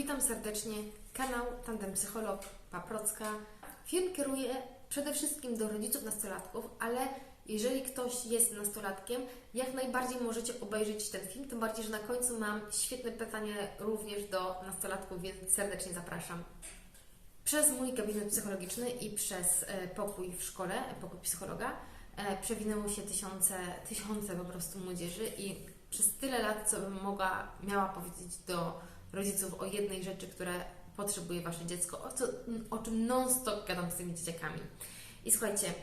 Witam serdecznie. Kanał Tandem Psycholog Paprocka. Film kieruje przede wszystkim do rodziców nastolatków, ale jeżeli ktoś jest nastolatkiem, jak najbardziej możecie obejrzeć ten film, tym bardziej, że na końcu mam świetne pytanie również do nastolatków, więc serdecznie zapraszam. Przez mój gabinet psychologiczny i przez e, pokój w szkole, pokój psychologa, e, przewinęło się tysiące, tysiące po prostu młodzieży i przez tyle lat, co bym mogła, miała powiedzieć do rodziców o jednej rzeczy, które potrzebuje Wasze dziecko, o, co, o czym non-stop gadam z tymi dzieciakami. I słuchajcie,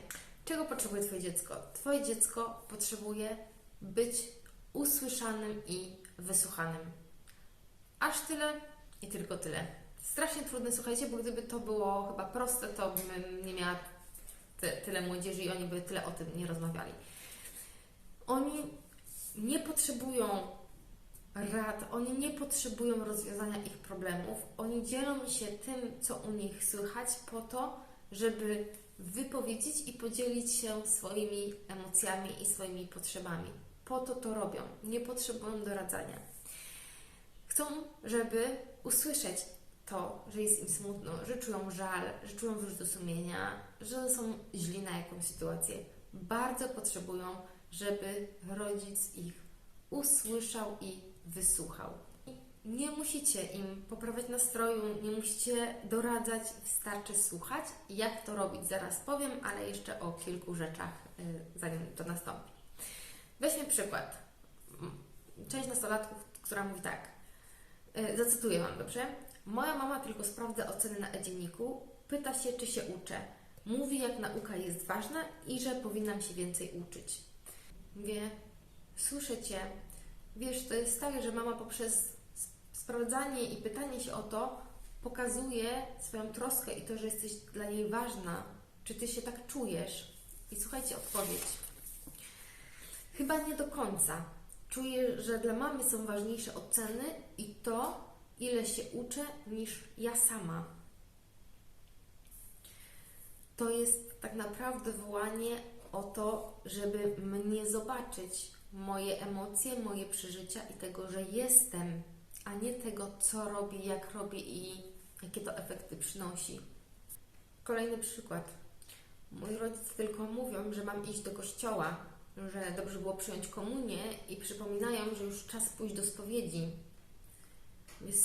czego potrzebuje Twoje dziecko? Twoje dziecko potrzebuje być usłyszanym i wysłuchanym. Aż tyle i tylko tyle. Strasznie trudne, słuchajcie, bo gdyby to było chyba proste, to bym nie miała ty, tyle młodzieży i oni by tyle o tym nie rozmawiali. Oni nie potrzebują rad, oni nie potrzebują rozwiązania ich problemów. Oni dzielą się tym, co u nich słychać, po to, żeby wypowiedzieć i podzielić się swoimi emocjami i swoimi potrzebami. Po to to robią. Nie potrzebują doradzania. Chcą, żeby usłyszeć to, że jest im smutno, że czują żal, że czują wyrzuty sumienia, że są źli na jakąś sytuację. Bardzo potrzebują, żeby rodzic ich usłyszał i wysłuchał. Nie musicie im poprawiać nastroju, nie musicie doradzać, wystarczy słuchać. Jak to robić, zaraz powiem, ale jeszcze o kilku rzeczach, y, zanim to nastąpi. Weźmy przykład. Część nastolatków, która mówi tak. Y, Zacytuję Wam, dobrze? Moja mama tylko sprawdza oceny na e-dzienniku, pyta się, czy się uczę. Mówi, jak nauka jest ważna i że powinnam się więcej uczyć. Mówię, słyszę Cię. Wiesz, to jest tak, że mama poprzez sp- sprawdzanie i pytanie się o to pokazuje swoją troskę i to, że jesteś dla niej ważna. Czy Ty się tak czujesz? I słuchajcie odpowiedź. Chyba nie do końca. Czuję, że dla mamy są ważniejsze oceny i to, ile się uczę, niż ja sama. To jest tak naprawdę wołanie o to, żeby mnie zobaczyć, moje emocje, moje przeżycia i tego, że jestem, a nie tego, co robię, jak robię i jakie to efekty przynosi. Kolejny przykład. Moi rodzice tylko mówią, że mam iść do kościoła, że dobrze było przyjąć komunię i przypominają, że już czas pójść do spowiedzi.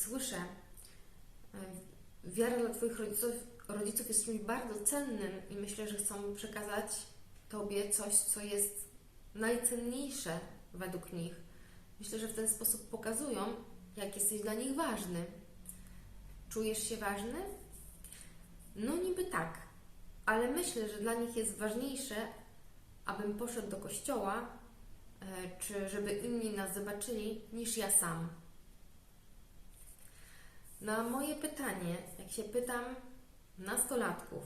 Słyszę, wiara dla Twoich rodziców, rodziców jest czymś bardzo cennym i myślę, że chcą przekazać Tobie coś, co jest najcenniejsze według nich. Myślę, że w ten sposób pokazują, jak jesteś dla nich ważny. Czujesz się ważny? No niby tak, ale myślę, że dla nich jest ważniejsze, abym poszedł do kościoła, e, czy żeby inni nas zobaczyli, niż ja sam. Na moje pytanie, jak się pytam nastolatków,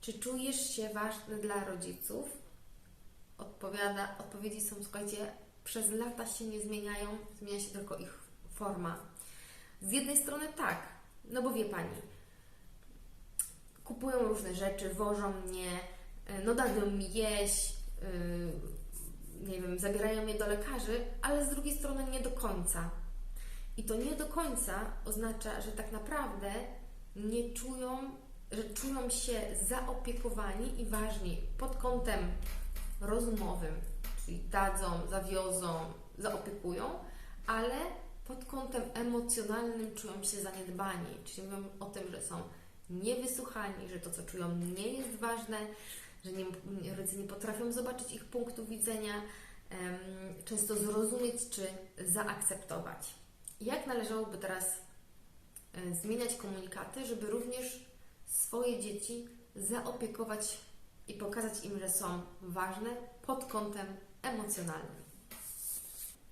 czy czujesz się ważny dla rodziców, odpowiada, odpowiedzi są, słuchajcie, przez lata się nie zmieniają, zmienia się tylko ich forma. Z jednej strony tak, no bo wie Pani, kupują różne rzeczy, wożą mnie, y, no dają mi jeść, yy, nie wiem, zabierają mnie do lekarzy, ale z drugiej strony nie do końca. I to nie do końca oznacza, że tak naprawdę nie czują, że czują się zaopiekowani i ważni pod kątem rozumowym, czyli dadzą, zawiozą, zaopiekują, ale pod kątem emocjonalnym czują się zaniedbani, czyli mówią o tym, że są niewysłuchani, że to, co czują, nie jest ważne, że nie, rodzice nie potrafią zobaczyć ich punktu widzenia, często zrozumieć czy zaakceptować. Jak należałoby teraz e, zmieniać komunikaty, żeby również swoje dzieci zaopiekować i pokazać im, że są ważne pod kątem emocjonalnym.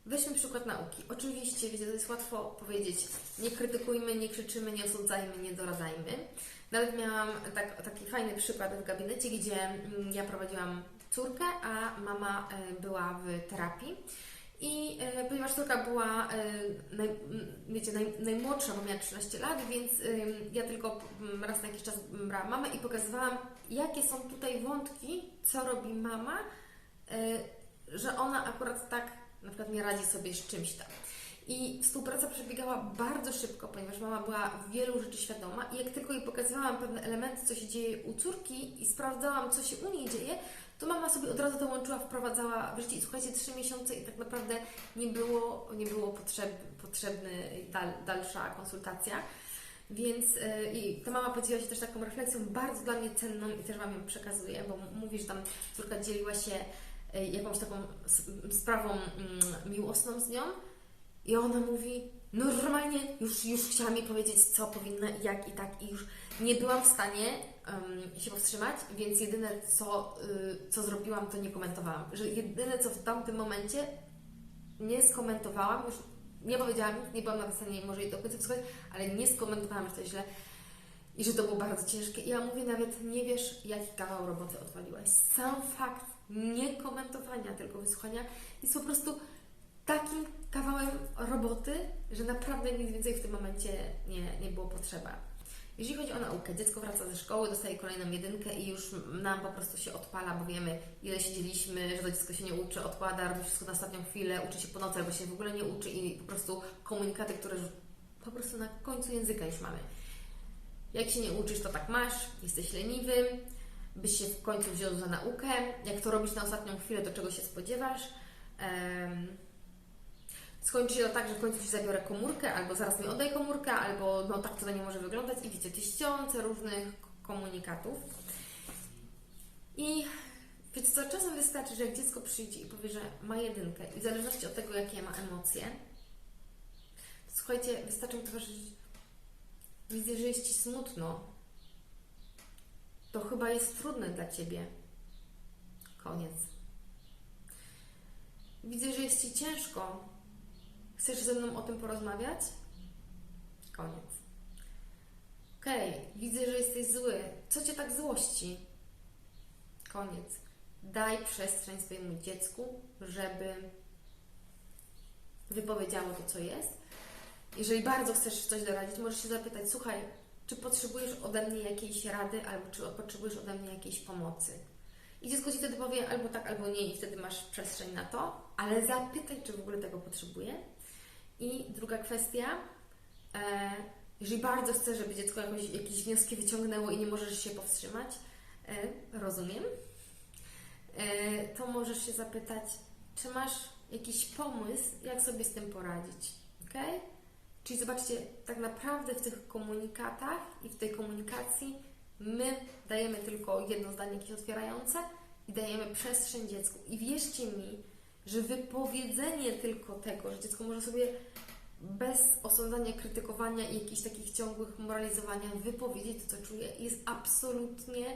Weźmy przykład nauki. Oczywiście, wiecie, to jest łatwo powiedzieć, nie krytykujmy, nie krzyczymy, nie osądzajmy, nie doradzajmy. Nawet miałam tak, taki fajny przykład w gabinecie, gdzie mm, ja prowadziłam córkę, a mama e, była w terapii. I e, ponieważ córka była, e, naj, wiecie, naj, najmłodsza, bo miała 13 lat, więc e, ja tylko m, raz na jakiś czas brałam mamę i pokazywałam, jakie są tutaj wątki, co robi mama, e, że ona akurat tak na przykład nie radzi sobie z czymś tam. I współpraca przebiegała bardzo szybko, ponieważ mama była wielu rzeczy świadoma i jak tylko jej pokazywałam pewne elementy, co się dzieje u córki i sprawdzałam, co się u niej dzieje, to mama sobie od razu to łączyła, wprowadzała w życie. I słuchajcie, trzy miesiące i tak naprawdę nie było, nie było potrzeb, potrzebny dal, dalsza konsultacja. Więc yy, i ta mama podzieliła się też taką refleksją bardzo dla mnie cenną i też Wam ją przekazuję, bo mówi, że tam córka dzieliła się yy, jakąś taką sprawą mm, miłosną z nią i ona mówi, normalnie już, już chciała mi powiedzieć, co powinna i jak i tak i już nie byłam w stanie em, się powstrzymać, więc jedyne, co, y, co zrobiłam, to nie komentowałam. Że jedyne, co w tamtym momencie nie skomentowałam, już nie powiedziałam nie byłam na stanie może jej do końca wsłuchać, ale nie skomentowałam, że to źle i że to było bardzo ciężkie. I ja mówię, nawet nie wiesz, jaki kawał roboty odwaliłaś. Sam fakt nie komentowania, tylko wysłuchania jest po prostu takim kawałem roboty, że naprawdę nic więcej w tym momencie nie, nie było potrzeba. Jeżeli chodzi o naukę, dziecko wraca ze szkoły, dostaje kolejną jedynkę i już nam po prostu się odpala, bo wiemy, ile siedzieliśmy, że to dziecko się nie uczy, odkłada, robi wszystko na ostatnią chwilę, uczy się po nocy albo się w ogóle nie uczy i po prostu komunikaty, które po prostu na końcu języka już mamy. Jak się nie uczysz, to tak masz, jesteś leniwy, byś się w końcu wziął za naukę. Jak to robisz na ostatnią chwilę, to czego się spodziewasz? Em, skończy się to tak, że w końcu Ci zabiorę komórkę, albo zaraz mi oddaj komórkę, albo no tak to nie może wyglądać i wiecie, tysiące różnych komunikatów. I wiecie co, czasem wystarczy, że jak dziecko przyjdzie i powie, że ma jedynkę i w zależności od tego, jakie ma emocje, to słuchajcie, wystarczy mu towarzyszyć widzę, że jest Ci smutno, to chyba jest trudne dla Ciebie. Koniec. Widzę, że jest Ci ciężko. Chcesz ze mną o tym porozmawiać? Koniec. Okej, widzę, że jesteś zły. Co Cię tak złości? Koniec. Daj przestrzeń swojemu dziecku, żeby wypowiedziało to, co jest. Jeżeli bardzo chcesz coś doradzić, możesz się zapytać, słuchaj, czy potrzebujesz ode mnie jakiejś rady, albo czy potrzebujesz ode mnie jakiejś pomocy. I dziecko Ci wtedy powie albo tak, albo nie i wtedy masz przestrzeń na to, ale zapytaj, czy w ogóle tego potrzebuje. I druga kwestia, e, jeżeli bardzo chcesz, żeby dziecko jakoś, jakieś wnioski wyciągnęło i nie możesz się powstrzymać, e, rozumiem, e, to możesz się zapytać, czy masz jakiś pomysł, jak sobie z tym poradzić, ok? Czyli zobaczcie, tak naprawdę w tych komunikatach i w tej komunikacji my dajemy tylko jedno zdanie jakieś otwierające i dajemy przestrzeń dziecku. I wierzcie mi, że wypowiedzenie tylko tego, że dziecko może sobie bez osądzania, krytykowania i jakichś takich ciągłych moralizowania wypowiedzieć to, co czuje, jest absolutnie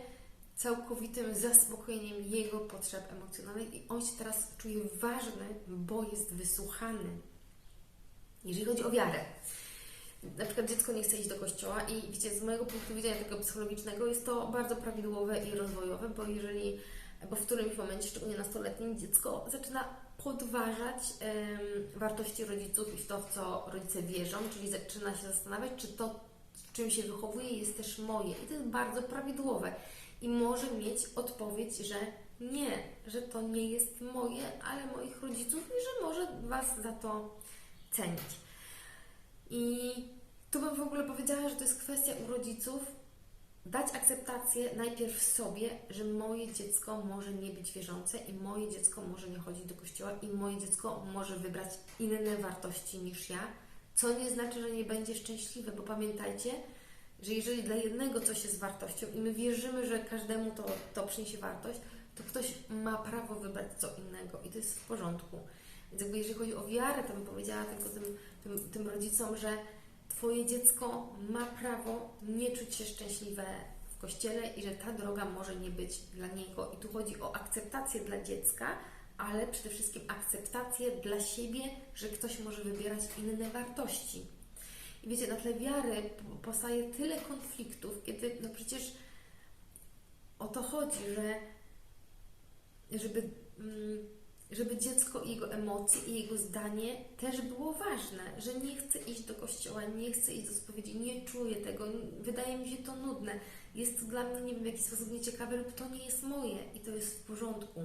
całkowitym zaspokojeniem jego potrzeb emocjonalnych i on się teraz czuje ważny, bo jest wysłuchany. Jeżeli chodzi o wiarę, na przykład dziecko nie chce iść do kościoła i wiecie, z mojego punktu widzenia tego psychologicznego jest to bardzo prawidłowe i rozwojowe, bo jeżeli, bo w którymś momencie, szczególnie nastoletnim, dziecko zaczyna podważać em, wartości rodziców i w to, w co rodzice wierzą, czyli zaczyna się zastanawiać, czy to, w czym się wychowuje, jest też moje. I to jest bardzo prawidłowe. I może mieć odpowiedź, że nie, że to nie jest moje, ale moich rodziców i że może Was za to cenić. I tu bym w ogóle powiedziała, że to jest kwestia u rodziców dać akceptację najpierw sobie, że moje dziecko może nie być wierzące i moje dziecko może nie chodzić do kościoła i moje dziecko może wybrać inne wartości niż ja, co nie znaczy, że nie będzie szczęśliwe, bo pamiętajcie, że jeżeli dla jednego coś jest wartością i my wierzymy, że każdemu to, to przyniesie wartość, to ktoś ma prawo wybrać co innego i to jest w porządku. Więc jakby jeżeli chodzi o wiarę, to bym powiedziała tylko tym, tym, tym rodzicom, że Twoje dziecko ma prawo nie czuć się szczęśliwe w kościele i że ta droga może nie być dla niego. I tu chodzi o akceptację dla dziecka, ale przede wszystkim akceptację dla siebie, że ktoś może wybierać inne wartości. I wiecie, na tle wiary powstaje tyle konfliktów, kiedy no przecież o to chodzi, że żeby, mm, żeby dziecko i jego emocje i jego zdanie też było ważne, że nie chce iść do kościoła, nie chce iść do spowiedzi, nie czuję tego, wydaje mi się to nudne, jest to dla mnie, nie wiem, w jakiś sposób nieciekawe lub to nie jest moje i to jest w porządku.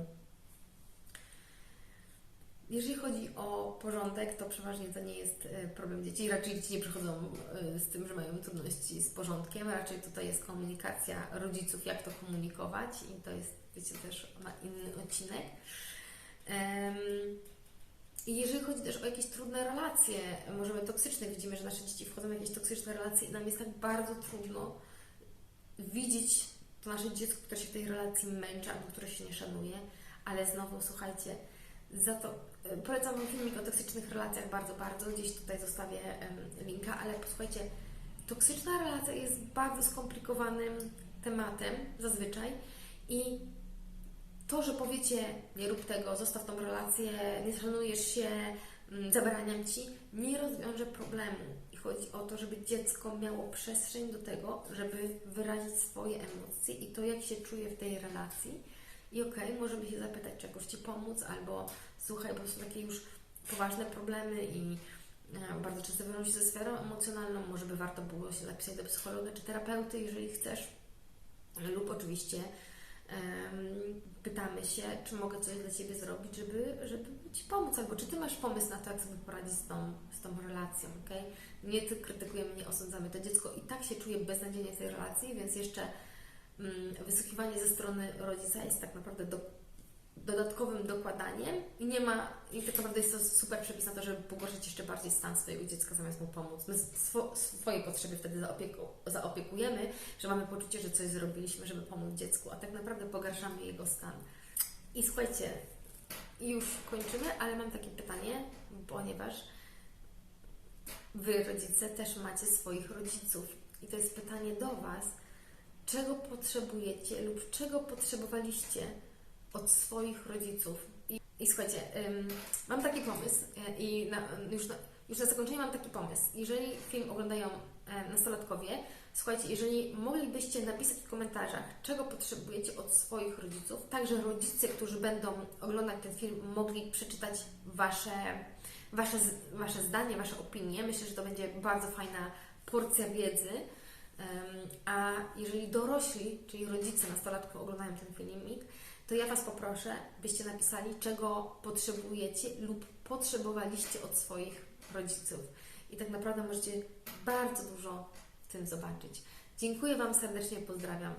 Jeżeli chodzi o porządek, to przeważnie to nie jest e, problem dzieci. Raczej dzieci nie przychodzą e, z tym, że mają trudności z porządkiem. Raczej tutaj jest komunikacja rodziców, jak to komunikować i to jest, wiecie, też na inny odcinek. I jeżeli chodzi też o jakieś trudne relacje, możemy toksyczne, widzimy, że nasze dzieci wchodzą w jakieś toksyczne relacje i nam jest tak bardzo trudno widzieć to nasze dziecko, które się w tej relacji męczy albo które się nie szanuje, ale znowu słuchajcie, za to e, polecam Wam filmik o toksycznych relacjach bardzo, bardzo, gdzieś tutaj zostawię linka, ale posłuchajcie, toksyczna relacja jest bardzo skomplikowanym tematem zazwyczaj i to, że powiecie, nie rób tego, zostaw tą relację, nie szanujesz się, mm, zabraniam ci, nie rozwiąże problemu. I chodzi o to, żeby dziecko miało przestrzeń do tego, żeby wyrazić swoje emocje i to, jak się czuje w tej relacji. I okej, możemy się zapytać, czy jakoś ci pomóc, albo słuchaj, bo są takie już poważne problemy i e, bardzo często wiążą się ze sferą emocjonalną, może by warto było się zapisać do psychologa czy terapeuty, jeżeli chcesz, lub oczywiście pytamy się, czy mogę coś dla Ciebie zrobić, żeby, żeby Ci pomóc, albo czy Ty masz pomysł na to, jak sobie poradzić z tą, z tą relacją, ok? Nie Ty krytykujemy, nie osądzamy. To dziecko i tak się czuje beznadziejnie w tej relacji, więc jeszcze mm, wysłuchiwanie ze strony rodzica jest tak naprawdę do, dodatkowym dokładaniem i nie ma, i tak naprawdę jest to super przepis na to, żeby pogorszyć jeszcze bardziej stan swojego dziecka zamiast mu pomóc. My swo, swoje potrzeby wtedy zaopieku, zaopiekujemy, że mamy poczucie, że coś zrobiliśmy, żeby pomóc dziecku, a tak naprawdę pogarszamy jego stan. I słuchajcie, już kończymy, ale mam takie pytanie, ponieważ Wy, rodzice, też macie swoich rodziców. I to jest pytanie do Was, czego potrzebujecie lub czego potrzebowaliście od swoich rodziców. I, i słuchajcie, ym, mam taki pomysł e, i na, już, na, już na zakończenie mam taki pomysł. Jeżeli film oglądają e, nastolatkowie, słuchajcie, jeżeli moglibyście napisać w komentarzach, czego potrzebujecie od swoich rodziców, tak że rodzice, którzy będą oglądać ten film, mogli przeczytać Wasze, wasze, wasze zdanie, Wasze opinie. Myślę, że to będzie bardzo fajna porcja wiedzy. A jeżeli dorośli, czyli rodzice nastolatków oglądają ten filmik, to ja Was poproszę, byście napisali, czego potrzebujecie lub potrzebowaliście od swoich rodziców. I tak naprawdę możecie bardzo dużo w tym zobaczyć. Dziękuję Wam serdecznie, pozdrawiam.